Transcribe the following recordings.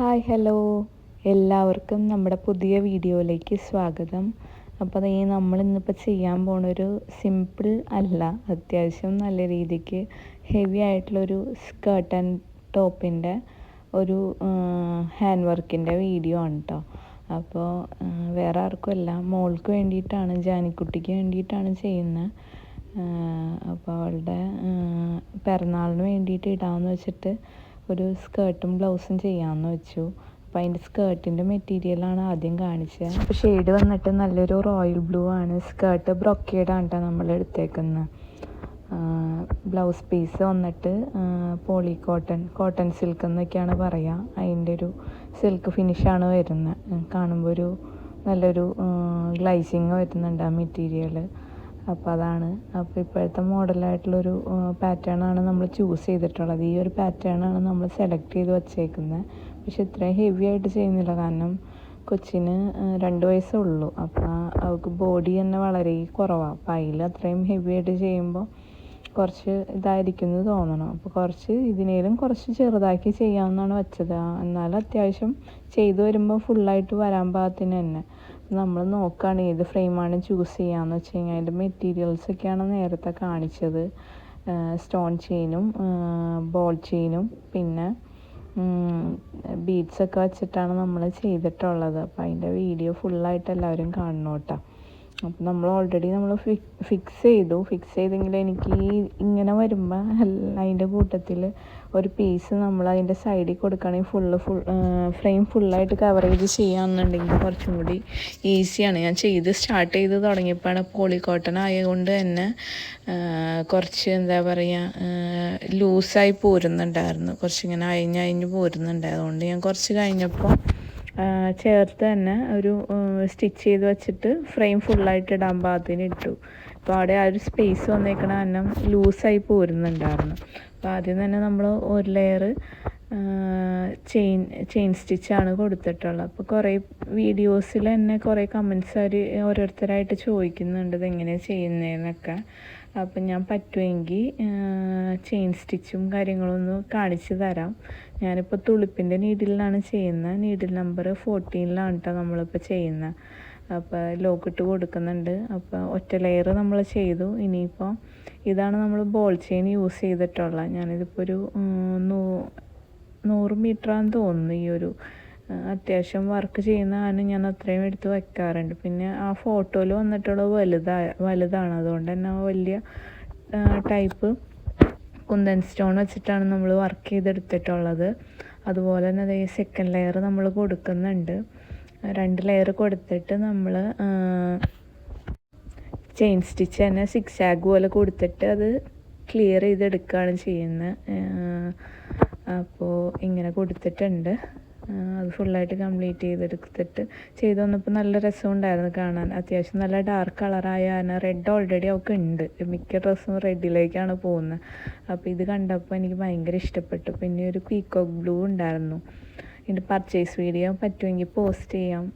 Hi hello. എല്ലാവർക്കും നമ്മുടെ പുതിയ വീഡിയോയിലേക്ക് സ്വാഗതം. അപ്പോൾ ഈ നമ്മൾ ഇന്നിപ്പോൾ ചെയ്യാൻ പോണൊരു സിമ്പിൾ അല്ല അത്യാവശ്യം നല്ല രീതിക്ക് ഹെവി ആയിട്ടുള്ളൊരു സ്കേർട്ട് ആൻഡ് ടോപ്പിന്റെ ഒരു ഹാൻഡ് വർക്കിന്റെ വീഡിയോ ആണ് കേട്ടോ അപ്പോൾ വേറെ ആർക്കും അല്ല മോൾക്ക് വേണ്ടിയിട്ടാണ് ജാനിക്കുട്ടിക്ക് വേണ്ടിയിട്ടാണ് ചെയ്യുന്നത്. അപ്പോൾ അവളുടെ പിറന്നാളിന് വേണ്ടിയിട്ട് ഇടാമെന്ന് വെച്ചിട്ട് ഒരു സ്കേർട്ടും ബ്ലൗസും ചെയ്യാമെന്ന് വെച്ചു. അപ്പോൾ അതിന്റെ സ്കേർട്ടിന്റെ മെറ്റീരിയലാണ് ആദ്യം കാണിച്ചത് അപ്പോൾ ഷെയ്ഡ് വന്നിട്ട് നല്ലൊരു റോയൽ ബ്ലൂ ആണ്. സ്കേർട്ട് ബ്രൊക്കേഡാണ് കേട്ടോ നമ്മൾ എടുത്തേക്കുന്നത് ബ്ലൗസ് പീസ് വന്നിട്ട് പോളി കോട്ടൺ കോട്ടൺ സിൽക്ക് എന്നൊക്കെയാണ് പറയുക അതിന്റെ ഒരു സിൽക്ക് ഫിനിഷാണ് വരുന്നത് കാണുമ്പോൾ ഒരു നല്ലൊരു ഗ്ലൈസിങ് വരുന്നുണ്ട് ആ മെറ്റീരിയൽ അപ്പോൾ അതാണ്. അപ്പോൾ ഇപ്പോഴത്തെ മോഡലായിട്ടുള്ളൊരു പാറ്റേൺ ആണ് നമ്മൾ ചൂസ് ചെയ്തിട്ടുള്ളത്. ഈ ഒരു പാറ്റേൺ ആണ് നമ്മൾ സെലക്ട് ചെയ്ത് വച്ചേക്കുന്നത് പക്ഷെ ഇത്രയും ഹെവി ആയിട്ട് ചെയ്യുന്നില്ല. കാരണം കൊച്ചിന് രണ്ട് വയസ്സേ ഉള്ളൂ. അപ്പോൾ അവൾക്ക് ബോഡി തന്നെ വളരെ കുറവാണ് അപ്പോൾ അതിൽ അത്രയും ഹെവി ആയിട്ട് ചെയ്യുമ്പോൾ കുറച്ച് ഇതായിരിക്കും എന്ന് തോന്നണം. അപ്പോൾ കുറച്ച് ഇതിനേലും കുറച്ച് ചെറുതാക്കി ചെയ്യാമെന്നാണ് വെച്ചത്. എന്നാലും അത്യാവശ്യം ചെയ്തു വരുമ്പോൾ ഫുള്ളായിട്ട് വരാൻ പാകത്തിന് തന്നെ. നമ്മൾ നോക്കുകയാണ് ഏത് ഫ്രെയിമാണ് ചൂസ് ചെയ്യാന്ന് വെച്ച് കഴിഞ്ഞാൽ അതിന്റെ മെറ്റീരിയൽസൊക്കെയാണ് നേരത്തെ കാണിച്ചത്. സ്റ്റോൺ ചെയിനും ബോൾ ചെയിനും പിന്നെ ബീഡ്സൊക്കെ വെച്ചിട്ടാണ് നമ്മൾ ചെയ്തിട്ടുള്ളത്. അപ്പോൾ അതിന്റെ വീഡിയോ ഫുള്ളായിട്ട് എല്ലാവരും കാണണം കേട്ടോ അപ്പം നമ്മൾ ഓൾറെഡി നമ്മൾ ഫിക്സ് ചെയ്തു. ഫിക്സ് ചെയ്തെങ്കിൽ എനിക്ക് ഇങ്ങനെ വരുമ്പോൾ അതിന്റെ കൂട്ടത്തിൽ ഒരു പീസ് നമ്മൾ അതിന്റെ സൈഡിൽ കൊടുക്കുകയാണെങ്കിൽ ഫുള്ള് ഫുൾ ഫ്രെയിം ഫുള്ളായിട്ട് കവർ ചെയ്ത് ചെയ്യാമെന്നുണ്ടെങ്കിൽ കുറച്ചും കൂടി ഈസിയാണ് ഞാൻ ചെയ്ത് സ്റ്റാർട്ട് ചെയ്ത് തുടങ്ങിയപ്പോഴാണ് പോളി കോട്ടൺ ആയതുകൊണ്ട് തന്നെ കുറച്ച് എന്താ പറയുക ലൂസായി പോരുന്നുണ്ടായിരുന്നു. കുറച്ചിങ്ങനെ അയഞ്ഞ് അയഞ്ഞ് പോരുന്നുണ്ട്. അതുകൊണ്ട് ഞാൻ കുറച്ച് കഴിഞ്ഞപ്പോൾ ചേർത്ത് തന്നെ ഒരു സ്റ്റിച്ച് ചെയ്ത് വെച്ചിട്ട് ഫ്രെയിം ഫുള്ളായിട്ട് ഇടാൻ പാകത്തിന് ഇട്ടു. അപ്പോൾ അവിടെ ആ ഒരു സ്പേസ് വന്നേക്കണ കാരണം ലൂസായി പോരുന്നുണ്ടായിരുന്നു. അപ്പോൾ ആദ്യം തന്നെ നമ്മൾ ഒരു ലെയർ ചെയിൻ ചെയിൻ സ്റ്റിച്ചാണ് കൊടുത്തിട്ടുള്ളത്. അപ്പോൾ കുറേ വീഡിയോസിൽ തന്നെ കുറേ കമൻസ് അവർ ഓരോരുത്തരായിട്ട് ചോദിക്കുന്നുണ്ട് ഇതെങ്ങനെയാണ് ചെയ്യുന്നതെന്നൊക്കെ അപ്പം ഞാൻ പറ്റുമെങ്കിൽ ചെയിൻ സ്റ്റിച്ചും കാര്യങ്ങളും ഒന്ന് കാണിച്ചു തരാം. ഞാനിപ്പോൾ തുളിപ്പിന്റെ നീഡിലാണ് ചെയ്യുന്നത് നീഡിൽ നമ്പർ ഫോർട്ടീനിലാണ് കേട്ടോ നമ്മളിപ്പോൾ ചെയ്യുന്നത് അപ്പോൾ ലോക്കിട്ട് കൊടുക്കുന്നുണ്ട്. അപ്പോൾ ഒറ്റ ലെയർ നമ്മൾ ചെയ്തു. ഇനിയിപ്പോൾ ഇതാണ് നമ്മൾ ബോൾ ചെയിൻ യൂസ് ചെയ്തിട്ടുള്ളത് ഞാനിതിപ്പോൾ ഒരു നൂറ് മീറ്ററാന്ന് തോന്നുന്നു ഈ ഒരു അത്യാവശ്യം വർക്ക് ചെയ്യുന്ന ആന ഞാൻ അത്രയും എടുത്ത് വയ്ക്കാറുണ്ട് പിന്നെ ആ ഫോട്ടോയിൽ വന്നിട്ടുള്ളത് വലുതാ വലുതാണ്. അതുകൊണ്ട് തന്നെ വലിയ ടൈപ്പ് കുന്തൻ സ്റ്റോൺ വെച്ചിട്ടാണ് നമ്മൾ വർക്ക് ചെയ്തെടുത്തിട്ടുള്ളത്. അതുപോലെ തന്നെ അതേ സെക്കൻഡ് ലെയർ നമ്മൾ കൊടുക്കുന്നുണ്ട്. രണ്ട് ലെയർ കൊടുത്തിട്ട് നമ്മൾ ചെയിൻ സ്റ്റിച്ച് തന്നെ സിക്സ് ആഗ് പോലെ കൊടുത്തിട്ട് അത് ക്ലിയർ ചെയ്തെടുക്കുകയാണ് ചെയ്യുന്നത്. അപ്പോൾ ഇങ്ങനെ കൊടുത്തിട്ടുണ്ട്. അത് ഫുള്ളായിട്ട് കംപ്ലീറ്റ് ചെയ്തെടുത്തിട്ട് ചെയ്ത് വന്നപ്പോൾ നല്ല രസമുണ്ടായിരുന്നു കാണാൻ. അത്യാവശ്യം നല്ല ഡാർക്ക് കളറായ കാരണം റെഡ് ഓൾറെഡി അവൾക്ക് ഉണ്ട്. മിക്ക ഡ്രസ്സും റെഡിലേക്കാണ് പോകുന്നത് അപ്പോൾ ഇത് കണ്ടപ്പോൾ എനിക്ക് ഭയങ്കര ഇഷ്ടപ്പെട്ടു. പിന്നെ ഒരു പീക്കോക്ക് ബ്ലൂ ഉണ്ടായിരുന്നു. ഇതിന്റെ പർച്ചേസ് വീഡിയോ പറ്റുമെങ്കിൽ പോസ്റ്റ് ചെയ്യാം.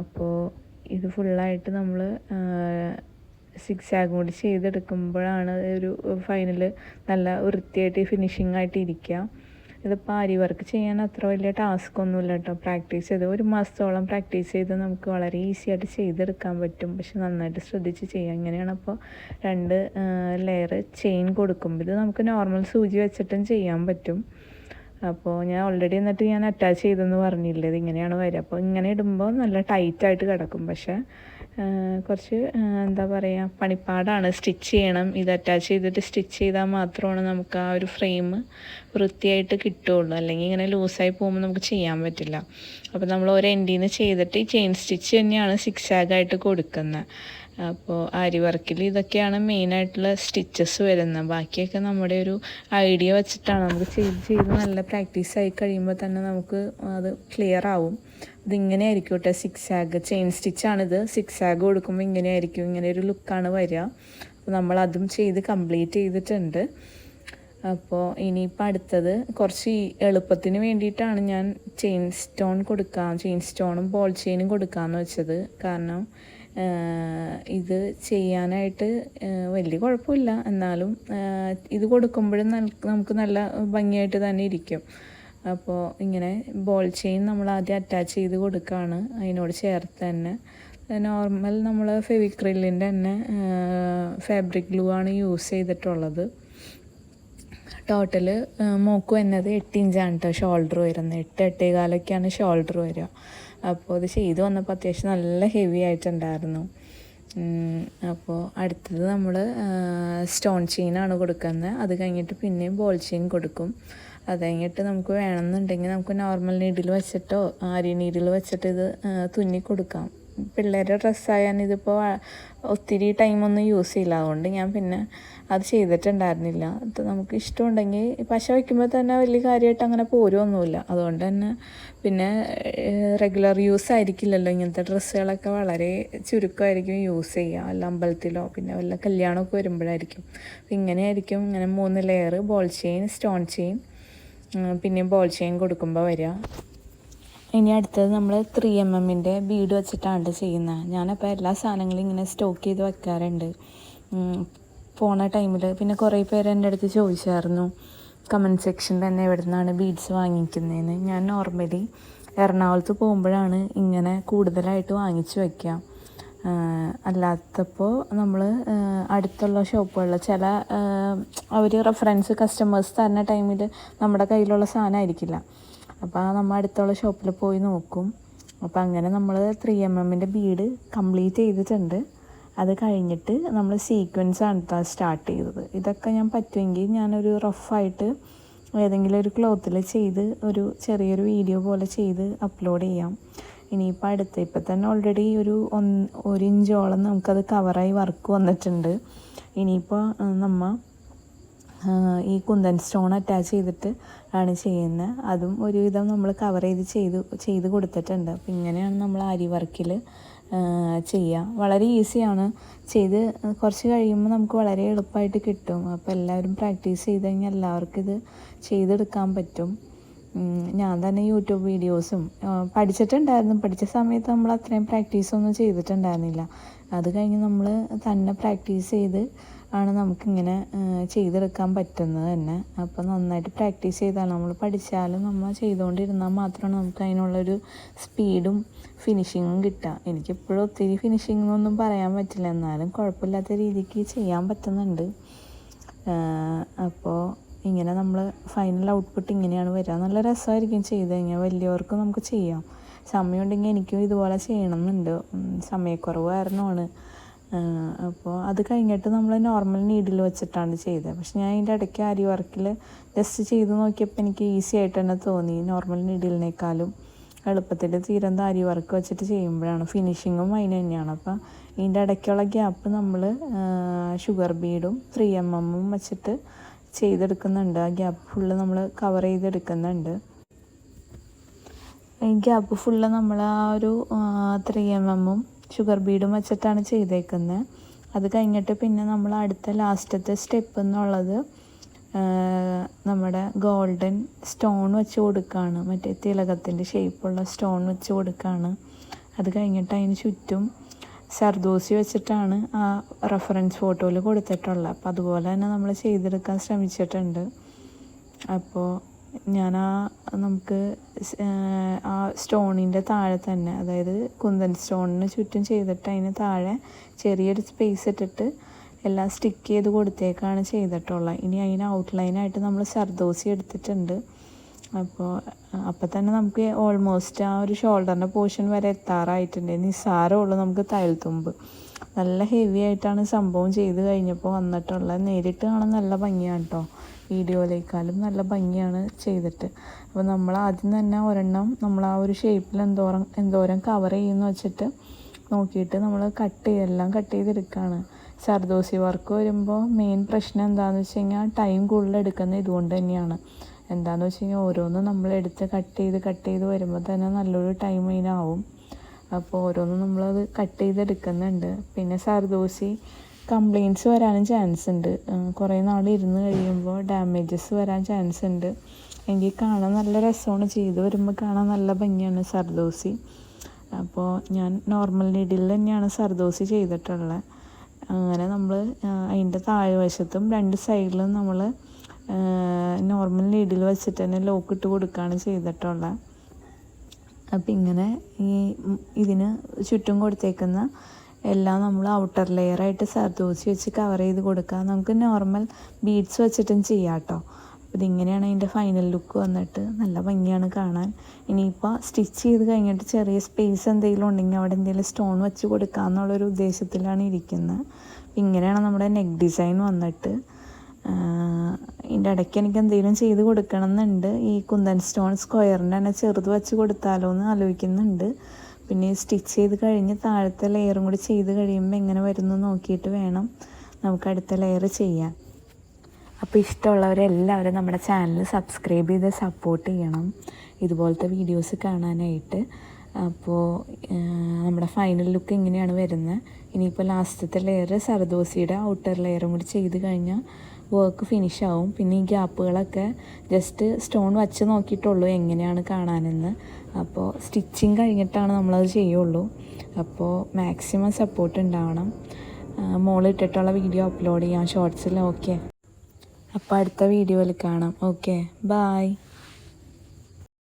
അപ്പോൾ ഇത് ഫുള്ളായിട്ട് നമ്മൾ സിക്സ് ആഗ് കൂടി ചെയ്തെടുക്കുമ്പോഴാണ് ഒരു ഫൈനൽ നല്ല വൃത്തിയായിട്ട് ഫിനിഷിംഗ് ആയിട്ട് ഇരിക്കുക ഇതിപ്പോൾ ആരി വർക്ക് ചെയ്യാൻ അത്ര വലിയ ടാസ്ക് ഒന്നുമില്ല കേട്ടോ പ്രാക്ടീസ് ചെയ്ത് ഒരു മാസത്തോളം പ്രാക്ടീസ് ചെയ്ത് നമുക്ക് വളരെ ഈസി ആയിട്ട് ചെയ്തെടുക്കാൻ പറ്റും. പക്ഷെ നന്നായിട്ട് ശ്രദ്ധിച്ച് ചെയ്യാം. ഇങ്ങനെയാണ് അപ്പോൾ രണ്ട് ലെയർ ചെയിൻ കൊടുക്കുമ്പോൾ ഇത് നമുക്ക് നോർമൽ സൂചി വെച്ചിട്ടും ചെയ്യാൻ പറ്റും. അപ്പോൾ ഞാൻ ഓൾറെഡി എന്നിട്ട് ഞാൻ അറ്റാച്ച് ചെയ്തെന്ന് പറഞ്ഞില്ലേ ഇത് ഇങ്ങനെയാണ് വരിക. അപ്പോൾ ഇങ്ങനെ ഇടുമ്പോൾ നല്ല ടൈറ്റായിട്ട് കിടക്കും. പക്ഷേ കുറച്ച് എന്താ പറയുക പണിപ്പാടാണ്. സ്റ്റിച്ച് ചെയ്യണം. ഇത് അറ്റാച്ച് ചെയ്തിട്ട് സ്റ്റിച്ച് ചെയ്താൽ മാത്രമാണ് നമുക്ക് ആ ഒരു ഫ്രെയിം വൃത്തിയായിട്ട് കിട്ടുള്ളൂ അല്ലെങ്കിൽ ഇങ്ങനെ ലൂസായി പോകുമ്പോൾ നമുക്ക് ചെയ്യാൻ പറ്റില്ല. അപ്പോൾ നമ്മൾ ഒരു എൻഡിൽ നിന്ന് ചെയ്തിട്ട് ഈ ചെയിൻ സ്റ്റിച്ച് തന്നെയാണ് സിക്സ് ആഗായിട്ട് കൊടുക്കുന്നത്. അപ്പോൾ ആരി വർക്കിൽ ഇതൊക്കെയാണ് മെയിനായിട്ടുള്ള സ്റ്റിച്ചസ് വരുന്നത്. ബാക്കിയൊക്കെ നമ്മുടെ ഒരു ഐഡിയ വെച്ചിട്ടാണ്. നമുക്ക് ചെയ്ത് ചെയ്ത് നല്ല പ്രാക്ടീസ് ആയി കഴിയുമ്പോൾ തന്നെ നമുക്ക് അത് ക്ലിയർ ആവും. ഇതിങ്ങനെ ആയിരിക്കും കേട്ടോ സിക്സ് ആഗ് ചെയിൻ സ്റ്റിച്ചാണിത്. സിക്സ് ആഗ് കൊടുക്കുമ്പോൾ ഇങ്ങനെ ആയിരിക്കും ഇങ്ങനെ ഒരു ലുക്കാണ് വരിക. അപ്പോൾ നമ്മൾ അതും ചെയ്ത് കംപ്ലീറ്റ് ചെയ്തിട്ടുണ്ട്. അപ്പോൾ ഇനിയിപ്പോൾ അടുത്തത് കുറച്ച് എളുപ്പത്തിന് വേണ്ടിയിട്ടാണ് ഞാൻ ചെയിൻ സ്റ്റോൺ കൊടുക്കാം ചെയിൻ സ്റ്റോണും ബോൾ ചെയിനും കൊടുക്കാമെന്ന് വെച്ചത്. കാരണം ഇത് ചെയ്യാനായിട്ട് വലിയ കുഴപ്പമില്ല. എന്നാലും ഇത് കൊടുക്കുമ്പോഴും നമുക്ക് നല്ല ഭംഗിയായിട്ട് തന്നെ ഇരിക്കും. അപ്പോൾ ഇങ്ങനെ ബോൾ ചെയിൻ നമ്മൾ ആദ്യം അറ്റാച്ച് ചെയ്ത് കൊടുക്കുകയാണ് അതിനോട് ചേർത്ത് തന്നെ. നോർമൽ നമ്മൾ ഫെവിക്രില്ലിന്റെ തന്നെ ഫാബ്രിക് ഗ്ലൂ ആണ് യൂസ് ചെയ്തിട്ടുള്ളത്. ടോട്ടൽ മോക്ക് വന്നത് എട്ട് ഇഞ്ചാണ് കേട്ടോ ഷോൾഡർ വരുന്നത്. എട്ട് എട്ടേകാലൊക്കെയാണ് ഷോൾഡർ വരിക. അപ്പോൾ അത് ചെയ്ത് വന്നപ്പോൾ അത്യാവശ്യം നല്ല ഹെവി ആയിട്ടുണ്ടായിരുന്നു. അപ്പോൾ അടുത്തത് നമ്മൾ സ്റ്റോൺ ചെയിനാണ് കൊടുക്കുന്നത്. അത് കഴിഞ്ഞിട്ട് പിന്നെയും ബോൾ ചെയിൻ കൊടുക്കും. അത് കഴിഞ്ഞിട്ട് നമുക്ക് വേണമെന്നുണ്ടെങ്കിൽ നമുക്ക് നോർമൽ നീഡിൽ വെച്ചിട്ടോ ആരി നീഡിൽ വെച്ചിട്ട് ഇത് തുന്നി കൊടുക്കാം. പിള്ളേരുടെ ഡ്രസ്സായാൽ ഇതിപ്പോൾ ഒത്തിരി ടൈമൊന്നും യൂസ് ചെയ്യില്ല. അതുകൊണ്ട് ഞാൻ പിന്നെ അത് ചെയ്തിട്ടുണ്ടായിരുന്നില്ല. അത് നമുക്ക് ഇഷ്ടമുണ്ടെങ്കിൽ പശ വയ്ക്കുമ്പോൾ തന്നെ വലിയ കാര്യമായിട്ട് അങ്ങനെ പോരുമൊന്നുമില്ല അതുകൊണ്ട് തന്നെ പിന്നെ റെഗുലർ യൂസ് ആയിരിക്കില്ലല്ലോ ഇങ്ങനത്തെ ഡ്രസ്സുകളൊക്കെ വളരെ ചുരുക്കമായിരിക്കും യൂസ് ചെയ്യുക. വല്ല അമ്പലത്തിലോ പിന്നെ വല്ല കല്യാണമൊക്കെ വരുമ്പോഴായിരിക്കും. ഇങ്ങനെയായിരിക്കും ഇങ്ങനെ മൂന്ന് layer ball chain stone chain പിന്നെ ബോൾ ചെയിൻ കൊടുക്കുമ്പോൾ വരിക. ഇനി അടുത്തത് നമ്മൾ ത്രീ എം എമ്മിന്റെ ബീഡ് വെച്ചിട്ടാണ് ചെയ്യുന്നത്. ഞാനപ്പോൾ എല്ലാ സാധനങ്ങളും ഇങ്ങനെ സ്റ്റോക്ക് ചെയ്ത് വെക്കാറുണ്ട്. പോണ ടൈമിൽ പിന്നെ കുറേ പേര് എന്റെ അടുത്ത് ചോദിച്ചായിരുന്നു. കമന്റ് സെക്ഷൻ തന്നെ എവിടെ നിന്നാണ് ബീഡ്സ് വാങ്ങിക്കുന്നതെന്ന് ഞാൻ നോർമലി എറണാകുളത്ത് പോകുമ്പോഴാണ് ഇങ്ങനെ കൂടുതലായിട്ട് വാങ്ങിച്ചു വയ്ക്കുക അല്ലാത്തപ്പോൾ നമ്മൾ അടുത്തുള്ള ഷോപ്പുകളിൽ ചില അവർ റെഫറൻസ് കസ്റ്റമേഴ്സ് തരുന്ന ടൈമിൽ നമ്മുടെ കയ്യിലുള്ള സാധനം ആയിരിക്കില്ല അപ്പോൾ നമ്മൾ അടുത്തുള്ള ഷോപ്പിൽ പോയി നോക്കും. അപ്പോൾ അങ്ങനെ നമ്മൾ ത്രീ എം എമ്മിന്റെ ബീഡ് കംപ്ലീറ്റ് ചെയ്തിട്ടുണ്ട്. അത് കഴിഞ്ഞിട്ട് നമ്മൾ സീക്വൻസ് ആണ് സ്റ്റാർട്ട് ചെയ്തത്. ഇതൊക്കെ ഞാൻ പറ്റുമെങ്കിൽ ഞാനൊരു റഫായിട്ട് ഏതെങ്കിലും ഒരു ക്ലോത്തിൽ ചെയ്ത് ഒരു ചെറിയൊരു വീഡിയോ പോലെ ചെയ്ത് അപ്ലോഡ് ചെയ്യാം. ഇനിയിപ്പോൾ അടുത്ത് ഇപ്പം തന്നെ ഓൾറെഡി ഒരു ഒന്ന് ഒരു ഇഞ്ചോളം നമുക്കത് കവറായി വർക്ക് വന്നിട്ടുണ്ട്. ഇനിയിപ്പോൾ നമ്മൾ ഈ കുന്തൻ സ്റ്റോൺ അറ്റാച്ച് ചെയ്തിട്ട് ആണ് ചെയ്യുന്നത് അതും ഒരുവിധം നമ്മൾ കവർ ചെയ്ത് ചെയ്ത് ചെയ്ത് കൊടുത്തിട്ടുണ്ട്. അപ്പം ഇങ്ങനെയാണ് നമ്മൾ ആരി വർക്കിൽ ചെയ്യുക വളരെ ഈസിയാണ് ചെയ്ത് കുറച്ച് കഴിയുമ്പോൾ നമുക്ക് വളരെ എളുപ്പമായിട്ട് കിട്ടും. അപ്പോൾ എല്ലാവരും പ്രാക്ടീസ് ചെയ്ത് കഴിഞ്ഞാൽ എല്ലാവർക്കും ഇത് ചെയ്തെടുക്കാൻ പറ്റും. ഞാൻ തന്നെ യൂട്യൂബ് വീഡിയോസും പഠിച്ചിട്ടുണ്ടായിരുന്നു. പഠിച്ച സമയത്ത് നമ്മൾ അത്രയും പ്രാക്ടീസൊന്നും ചെയ്തിട്ടുണ്ടായിരുന്നില്ല. അത് കഴിഞ്ഞ് നമ്മൾ തന്നെ പ്രാക്ടീസ് ചെയ്ത് ആണ് നമുക്കിങ്ങനെ ചെയ്തെടുക്കാൻ പറ്റുന്നത് തന്നെ. അപ്പോൾ നന്നായിട്ട് പ്രാക്ടീസ് ചെയ്താൽ നമ്മൾ പഠിച്ചാലും നമ്മൾ ചെയ്തുകൊണ്ടിരുന്നാൽ മാത്രമാണ് നമുക്ക് അതിനുള്ളൊരു സ്പീഡും ഫിനിഷിങ്ങും കിട്ടുക. എനിക്കിപ്പോഴും ഒത്തിരി ഫിനിഷിംഗ് എന്നൊന്നും പറയാൻ പറ്റില്ല. എന്നാലും കുഴപ്പമില്ലാത്ത രീതിക്ക് ചെയ്യാൻ പറ്റുന്നുണ്ട്. അപ്പോൾ ഇങ്ങനെ നമ്മൾ ഫൈനൽ ഔട്ട്പുട്ട് ഇങ്ങനെയാണ് വരിക. നല്ല രസമായിരിക്കും ചെയ്ത് കഴിഞ്ഞാൽ വലിയവർക്കും നമുക്ക് ചെയ്യാം. സമയമുണ്ടെങ്കിൽ എനിക്കും ഇതുപോലെ ചെയ്യണം എന്നുണ്ട് സമയക്കുറവ് കാരണമാണ് അപ്പോൾ അത് കഴിഞ്ഞിട്ട് നമ്മൾ നോർമൽ നീഡിൽ വെച്ചിട്ടാണ് ചെയ്തത്. പക്ഷെ ഞാൻ അതിന്റെ ഇടയ്ക്ക് അരി വർക്കിൽ ജസ്റ്റ് ചെയ്ത് നോക്കിയപ്പോൾ എനിക്ക് ഈസി ആയിട്ട് തന്നെ തോന്നി. നോർമൽ നീഡിലിനേക്കാളും എളുപ്പത്തിൽ തീരം അരി വർക്ക് വെച്ചിട്ട് ചെയ്യുമ്പോഴാണ്. ഫിനിഷിങ്ങും അതിന് തന്നെയാണ്. അപ്പോൾ ഇതിന്റെ ഇടയ്ക്കുള്ള ഗ്യാപ്പ് നമ്മൾ ഷുഗർ ബീഡും ത്രീ എം എമ്മും വെച്ചിട്ട് ചെയ്തെടുക്കുന്നുണ്ട്. ആ ഗ്യാപ്പ് ഫുള്ള് നമ്മൾ കവർ ചെയ്തെടുക്കുന്നുണ്ട്. ഗ്യാപ്പ് ഫുള്ള് നമ്മൾ ആ ഒരു ത്രീ എം എമ്മും ഷുഗർ ബീഡും വെച്ചിട്ടാണ് ചെയ്തേക്കുന്നത് അത് കഴിഞ്ഞിട്ട് പിന്നെ നമ്മൾ അടുത്ത ലാസ്റ്റത്തെ സ്റ്റെപ്പ് എന്നുള്ളത് നമ്മുടെ ഗോൾഡൻ സ്റ്റോൺ വെച്ച് കൊടുക്കുകയാണ് മറ്റേ തിലകത്തിന്റെ ഷേപ്പുള്ള സ്റ്റോൺ വെച്ച് കൊടുക്കുകയാണ് അത് കഴിഞ്ഞിട്ട് അതിന് ചുറ്റും സർദോസി വെച്ചിട്ടാണ് ആ റെഫറൻസ് ഫോട്ടോയിൽ കൊടുത്തിട്ടുള്ളത്. അപ്പോൾ അതുപോലെ തന്നെ നമ്മൾ ചെയ്തെടുക്കാൻ ശ്രമിച്ചിട്ടുണ്ട്. അപ്പോൾ ഞാൻ ആ നമുക്ക് ആ സ്റ്റോണിന്റെ താഴെ തന്നെ അതായത് കുന്തൻ സ്റ്റോണിന് ചുറ്റും ചെയ്തിട്ട് അതിന് താഴെ ചെറിയൊരു സ്പേസ് ഇട്ടിട്ട് എല്ലാം സ്റ്റിക്ക് ചെയ്ത് കൊടുത്തേക്കാണ് ചെയ്തിട്ടുള്ളത്. ഇനി അതിന് ഔട്ട്ലൈനായിട്ട് നമ്മൾ സർദോസി എടുത്തിട്ടുണ്ട്. അപ്പോൾ അപ്പം തന്നെ നമുക്ക് ഓൾമോസ്റ്റ് ആ ഒരു ഷോൾഡറിന്റെ പോർഷൻ വരെ എത്താറായിട്ടുണ്ട്. നിസ്സാരമുള്ളൂ നമുക്ക് തയൽത്തുമ്പ് നല്ല ഹെവി ആയിട്ടാണ് സംഭവം ചെയ്ത് കഴിഞ്ഞപ്പോൾ വന്നിട്ടുള്ളത്. നേരിട്ട് കാണാൻ നല്ല ഭംഗിയാണ് കേട്ടോ വീഡിയോയിലേക്കാളും നല്ല ഭംഗിയാണ് ചെയ്തിട്ട്. അപ്പോൾ നമ്മൾ ആദ്യം തന്നെ ഒരെണ്ണം നമ്മൾ ആ ഒരു ഷേപ്പിൽ എന്തോരം എന്തോരം കവർ ചെയ്യുമെന്ന് വെച്ചിട്ട് നോക്കിയിട്ട് നമ്മൾ കട്ട് ചെയ്ത് എല്ലാം കട്ട് ചെയ്തെടുക്കുകയാണ് സർദോസി വർക്ക് വരുമ്പോൾ മെയിൻ പ്രശ്നം എന്താണെന്ന് വെച്ച് കഴിഞ്ഞാൽ ടൈം കൂടുതൽ എടുക്കുന്നത് ഇതുകൊണ്ട് തന്നെയാണ്. എന്താണെന്ന് വെച്ച് കഴിഞ്ഞാൽ ഓരോന്നും നമ്മൾ എടുത്ത് കട്ട് ചെയ്ത് കട്ട് ചെയ്ത് വരുമ്പോൾ തന്നെ നല്ലൊരു ടൈം അതിനാവും. അപ്പോൾ ഓരോന്നും നമ്മളത് കട്ട് ചെയ്തെടുക്കുന്നുണ്ട്. പിന്നെ സർദോസി കംപ്ലയിന്റ്സ് വരാനും ചാൻസ് ഉണ്ട്. കുറേ നാൾ ഇരുന്ന് കഴിയുമ്പോൾ ഡാമേജസ് വരാൻ ചാൻസ് ഉണ്ട്. എനിക്ക് കാണാൻ നല്ല രസമാണ്. ചെയ്ത് വരുമ്പോൾ കാണാൻ നല്ല ഭംഗിയാണ് സർദോസി. അപ്പോൾ ഞാൻ നോർമൽ നീഡിൽ തന്നെയാണ് സർദോസി ചെയ്തിട്ടുള്ളത് അങ്ങനെ നമ്മൾ അതിന്റെ താഴ്വശത്തും രണ്ട് സൈഡിലും നമ്മൾ നോർമൽ നീഡിൽ വെച്ചിട്ട് തന്നെ ലോക്ക് ഇട്ട് കൊടുക്കുകയാണ് ചെയ്തിട്ടുള്ളത് അപ്പം ഇങ്ങനെ ഈ ഇതിന് ചുറ്റും കൊടുത്തേക്കുന്ന എല്ലാം നമ്മൾ ഔട്ടർ ലെയറായിട്ട് സർദോസി വെച്ച് കവർ ചെയ്ത് കൊടുക്കുക നമുക്ക് നോർമൽ ബീഡ്സ് വെച്ചിട്ടും ചെയ്യാം കേട്ടോ അപ്പോൾ ഇതിങ്ങനെയാണ് അതിന്റെ ഫൈനൽ ലുക്ക് വന്നിട്ട് നല്ല ഭംഗിയാണ് കാണാൻ. ഇനിയിപ്പോൾ സ്റ്റിച്ച് ചെയ്ത് കഴിഞ്ഞിട്ട് ചെറിയ സ്പേസ് എന്തെങ്കിലും ഉണ്ടെങ്കിൽ അവിടെ എന്തെങ്കിലും സ്റ്റോൺ വെച്ച് കൊടുക്കുക എന്നുള്ളൊരു ഉദ്ദേശത്തിലാണ് ഇരിക്കുന്നത് ഇങ്ങനെയാണ് നമ്മുടെ നെക്ക് ഡിസൈൻ വന്നിട്ട് ഇതിന്റെ ഇടയ്ക്ക് എനിക്ക് എന്തെങ്കിലും ചെയ്ത് കൊടുക്കണം എന്നുണ്ട് ഈ കുന്തൻ സ്റ്റോൺ സ്ക്വയറിന്റെ തന്നെ ചെറുത് വെച്ച് കൊടുത്താലോ എന്ന് ആലോചിക്കുന്നുണ്ട്. പിന്നെ സ്റ്റിച്ച് ചെയ്ത് കഴിഞ്ഞ് താഴത്തെ ലെയറും കൂടി ചെയ്ത് കഴിയുമ്പോൾ എങ്ങനെ വരുന്നു നോക്കിയിട്ട് വേണം നമുക്ക് അടുത്ത ലെയർ ചെയ്യാൻ. അപ്പോൾ ഇഷ്ടമുള്ളവരെല്ലാവരും നമ്മുടെ ചാനൽ സബ്സ്ക്രൈബ് ചെയ്ത് സപ്പോർട്ട് ചെയ്യണം. ഇതുപോലത്തെ വീഡിയോസ് കാണാനായിട്ട്. അപ്പോൾ നമ്മുടെ ഫൈനൽ ലുക്ക് എങ്ങനെയാണ് വരുന്നത്? ഇനിയിപ്പോൾ ലാസ്റ്റത്തെ ലെയർ സർദോസിയുടെ ഔട്ടർ ലെയറും കൂടി ചെയ്ത് കഴിഞ്ഞാൽ വർക്ക് ഫിനിഷ് ആവും. പിന്നെ ഈ ഗ്യാപ്പുകളൊക്കെ ജസ്റ്റ് സ്റ്റോൺ വച്ച് നോക്കിയിട്ടുള്ളൂ എങ്ങനെയാണ് കാണാനെന്ന്. അപ്പോൾ സ്റ്റിച്ചിങ് കഴിഞ്ഞിട്ടാണ് നമ്മളത് ചെയ്യുള്ളൂ. അപ്പോൾ മാക്സിമം സപ്പോർട്ട് ഉണ്ടാവണം. മോളിട്ടിട്ടുള്ള വീഡിയോ അപ്ലോഡ് ചെയ്യാം. ഷോർട്സിൽ ഓക്കെ അപ്പോൾ അടുത്ത വീഡിയോയിൽ കാണാം. Okay bye